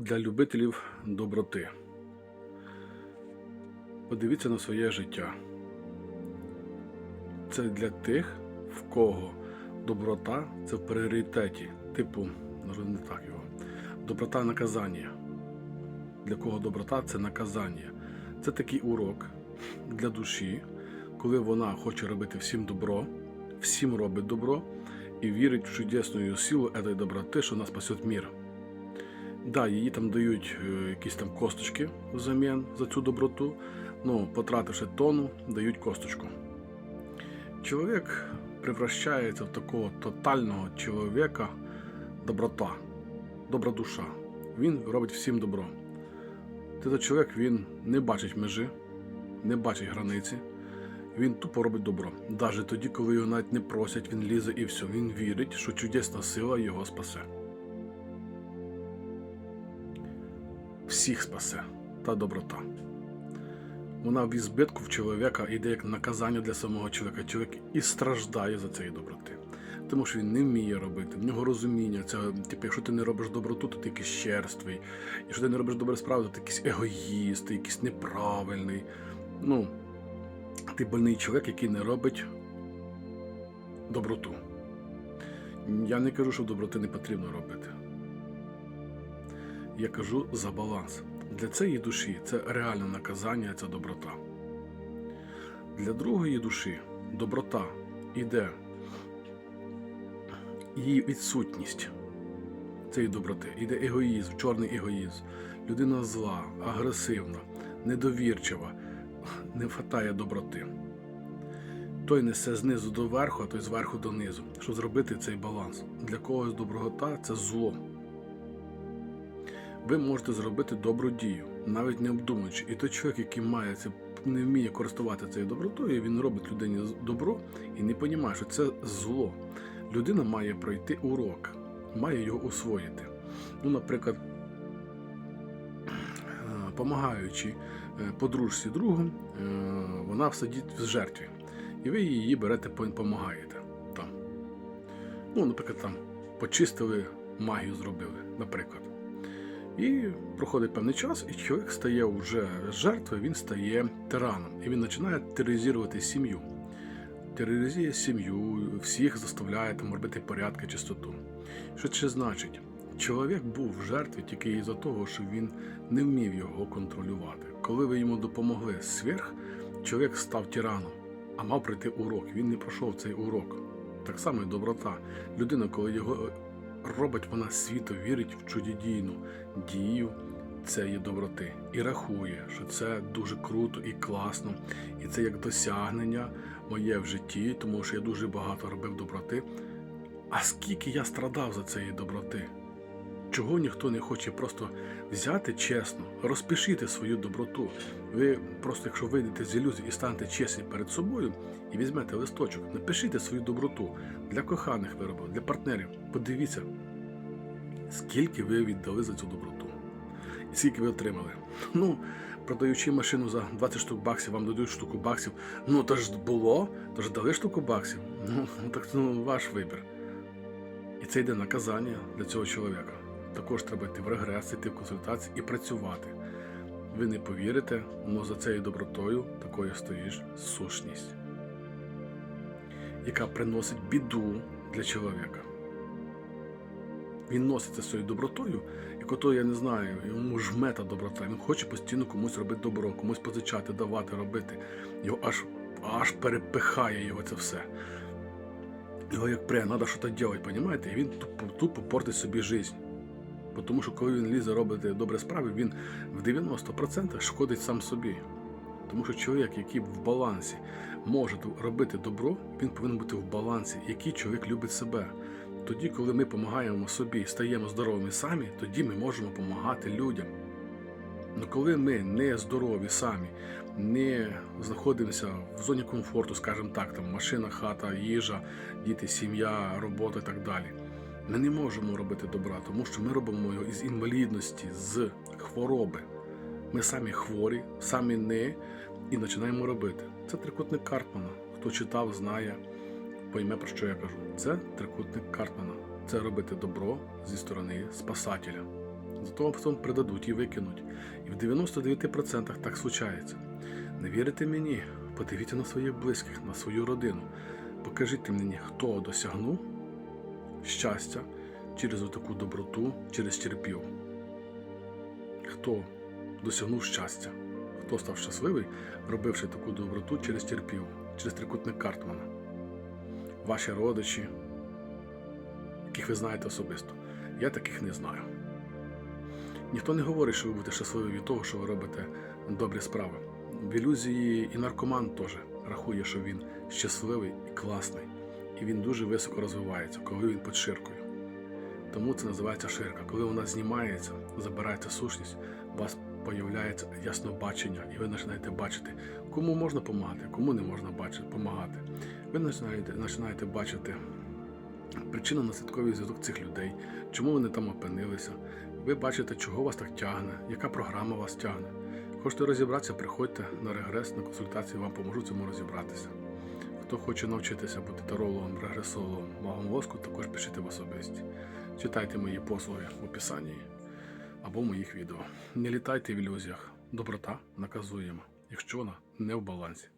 для любителів доброти. Подивіться на своє життя. Це для тих, в кого доброта це в пріоритеті. Типу, не так його. Доброта наказання. Для кого доброта це наказання. Це такий урок для душі, коли вона хоче робити всім добро, всім робить добро і вірить в чудесну силу цієї доброти, що вона спасе мір. Да, їй там дають е, якісь там косточки взамін за цю доброту. Ну, потративши тонну, дають косточку. Чоловік превращається в такого тотального чоловіка доброта, добра душа. Він робить всім добро. Цей чоловік він не бачить межі, не бачить границі. Він тупо робить добро. Навіть тоді, коли його навіть не просять, він лізе і все. Він вірить, що чудесна сила його спасе. Всіх спасе та доброта. Вона в ізбитку в чоловіка йде як наказання для самого чоловіка. Чоловік і страждає за цієї доброти. Тому що він не вміє робити, в нього розуміння. Це, типу, якщо ти не робиш доброту, то ти якийсь черствий. Якщо ти не робиш добре справи, то ти якийсь егоїст, ти якийсь неправильний. Ну, ти больний чоловік, який не робить доброту. Я не кажу, що доброти не потрібно робити. Я кажу за баланс. Для цієї душі це реальне наказання, ця доброта. Для другої душі доброта іде її відсутність цієї доброти. Іде егоїзм, чорний егоїзм. Людина зла, агресивна, недовірчива, не вистачає доброти. Той несе знизу до верху, а той зверху донизу. Щоб зробити цей баланс. Для когось доброта це зло. Ви можете зробити добру дію, навіть не обдумуючи. І той чоловік, який має це, не вміє користувати цією добротою, він робить людині добро і не розуміє, що це зло. Людина має пройти урок, має його усвоїти. Ну, наприклад, допомагаючи подружці другу, е, вона сидить в жертві, і ви її берете, допомагаєте. Там. Ну, наприклад, там почистили магію, зробили, наприклад. І проходить певний час, і чоловік стає вже жертвою, він стає тираном. І він починає тероризувати сім'ю. Тероризує сім'ю, всіх заставляє там робити порядки, чистоту. Що це значить? Чоловік був в жертві тільки із-за того, що він не вмів його контролювати. Коли ви йому допомогли сверх, чоловік став тираном, а мав пройти урок. Він не пройшов цей урок. Так само і доброта. Людина, коли його робить вона світо, вірить в чудодійну дію цієї доброти і рахує, що це дуже круто і класно, і це як досягнення моє в житті, тому що я дуже багато робив доброти. А скільки я страдав за цієї доброти? Чого ніхто не хоче просто взяти чесно, розпишіть свою доброту. Ви просто, якщо вийдете з ілюзії і станете чесні перед собою і візьмете листочок, напишіть свою доброту для коханих виробів, для партнерів. Подивіться, скільки ви віддали за цю доброту, і скільки ви отримали. Ну, продаючи машину за 20 штук баксів, вам дають штуку баксів. Ну то ж було, то ж дали штуку баксів. Ну, так ну, ваш вибір. І це йде наказання для цього чоловіка. Також треба йти в регрес, йти в консультації і працювати. Ви не повірите, але за цією добротою такою стоїш сущність, яка приносить біду для чоловіка. Він носиться своєю добротою, кото, я не знаю, йому жме та доброта. Він хоче постійно комусь робити добро, комусь позичати, давати, робити. Його аж аж перепихає його це все. Його як пре, треба щось робити, розумієте? І він тупо, тупо портить собі життя. Тому що коли він лізе робити добрі справи, він в 90% шкодить сам собі. Тому що чоловік, який в балансі може робити добро, він повинен бути в балансі, який чоловік любить себе. Тоді, коли ми допомагаємо собі, стаємо здоровими самі, тоді ми можемо допомагати людям. Але коли ми не здорові самі, не знаходимося в зоні комфорту, скажімо так, там машина, хата, їжа, діти, сім'я, робота і так далі. Ми не можемо робити добра, тому що ми робимо його із інвалідності, з хвороби. Ми самі хворі, самі не і починаємо робити. Це трикутник Картмана. Хто читав, знає, пойме, про що я кажу. Це трикутник Картмана. Це робити добро зі сторони Спасателя. Зато потім придадуть і викинуть. І в 99% так случається. Не вірите мені? Подивіться на своїх близьких, на свою родину. Покажіть мені, хто досягнув щастя через таку доброту, через терпів. Хто досягнув щастя? Хто став щасливий, робивши таку доброту через терпів, через трикутник Картмана? Ваші родичі, яких ви знаєте особисто. Я таких не знаю. Ніхто не говорить, що ви будете щасливі від того, що ви робите добрі справи. В ілюзії і наркоман теж рахує, що він щасливий і класний, і він дуже високо розвивається, коли він під ширкою. Тому це називається ширка. Коли вона знімається, забирається сущність, у вас появляється яснобачення, і ви починаєте бачити, кому можна допомагати, кому не можна допомагати. Ви починаєте, починаєте бачити причинно-наслідковий зв'язок цих людей, чому вони там опинилися. Ви бачите, чого вас так тягне, яка програма вас тягне. Хочете розібратися, приходьте на регрес, на консультації, вам поможу цьому розібратися. Хто хоче навчитися бути тарологом, регресологом, магом воску, також пишіть в особисті. Читайте мої послуги в описанні або моїх відео. Не літайте в ілюзіях. Доброта наказуємо, якщо вона не в балансі.